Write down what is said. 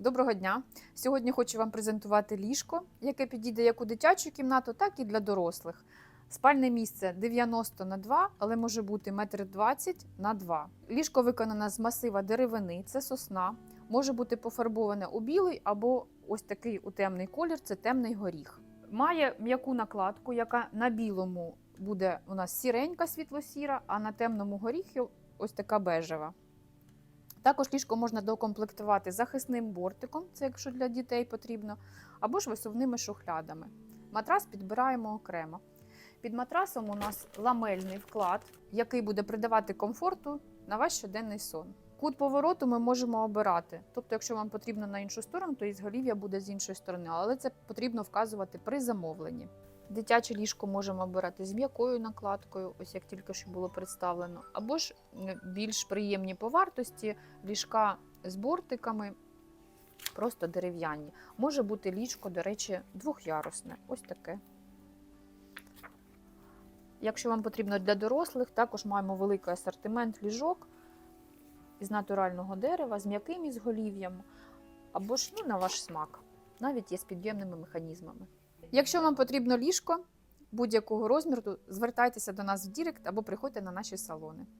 Доброго дня! Сьогодні хочу вам презентувати ліжко, яке підійде як у дитячу кімнату, так і для дорослих. Спальне місце 90 на 2, але може бути 1,20 м на 2. Ліжко виконане з масива деревини, це сосна. Може бути пофарбоване у білий або ось такий у темний колір це темний горіх. Має м'яку накладку, яка на білому буде у нас сіренька світло-сіра, а на темному горіхі ось така бежева. Також ліжко можна докомплектувати захисним бортиком, це якщо для дітей потрібно, або ж висувними шухлядами. Матрас підбираємо окремо. Під матрасом у нас ламельний вклад, який буде придавати комфорту на ваш щоденний сон. Кут повороту ми можемо обирати. Тобто, якщо вам потрібно на іншу сторону, то ізголів'я буде з іншої сторони, але це потрібно вказувати при замовленні. Дитяче ліжко можемо обирати з м'якою накладкою, ось як тільки що було представлено, або ж більш приємні по вартості ліжка з бортиками, просто дерев'яні. Може бути ліжко, до речі, двохярусне. Ось таке. Якщо вам потрібно для дорослих, також маємо великий асортимент ліжок із натурального дерева, з м'яким ізголів'ям, або ж ну, на ваш смак. Навіть є з під'ємними механізмами. Якщо вам потрібно ліжко будь-якого розміру, звертайтеся до нас в Дірект або приходьте на наші салони.